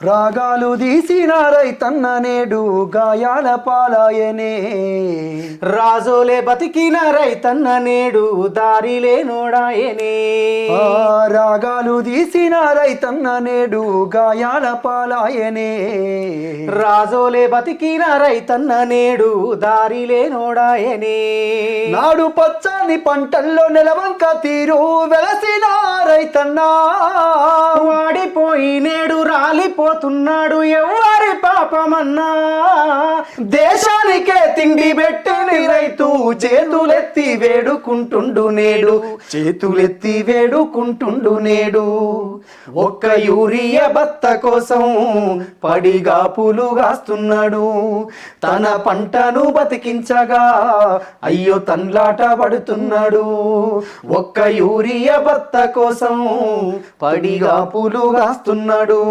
రాగాలు తీసిన రైతన్న నేడు గాయాల పాలాయనే రాజోలే బతికిన రైతన్న నేడు దారిలే నోడాయనే రాగాలు తీసిన రైతన్న నేడు గాయాల పాలాయనే రాజోలే బతికిన రైతన్న నేడు దారిలే నోడాయనే నాడు పచ్చని పంటల్లో నెలవంక తీరు వెలసిన రైతన్నా. వాడిపోయి నేడు ఎవరి పాపమన్నా. దేశానికే తిండి పెట్టని రైతు చేతులెత్తి వేడుకుంటుండు నేడు. చేతులెత్తి వేడుకుంటుండు నేడు. ఒక్క యూరియా బత్త కోసం పడిగాపులు గాస్తున్నాడు తన పంటను బతికించగా అయ్యో తన్లాట పడుతున్నాడు. ఒక్క యూరియా బత్త కోసం పడిగాపులు గాస్తున్నాడు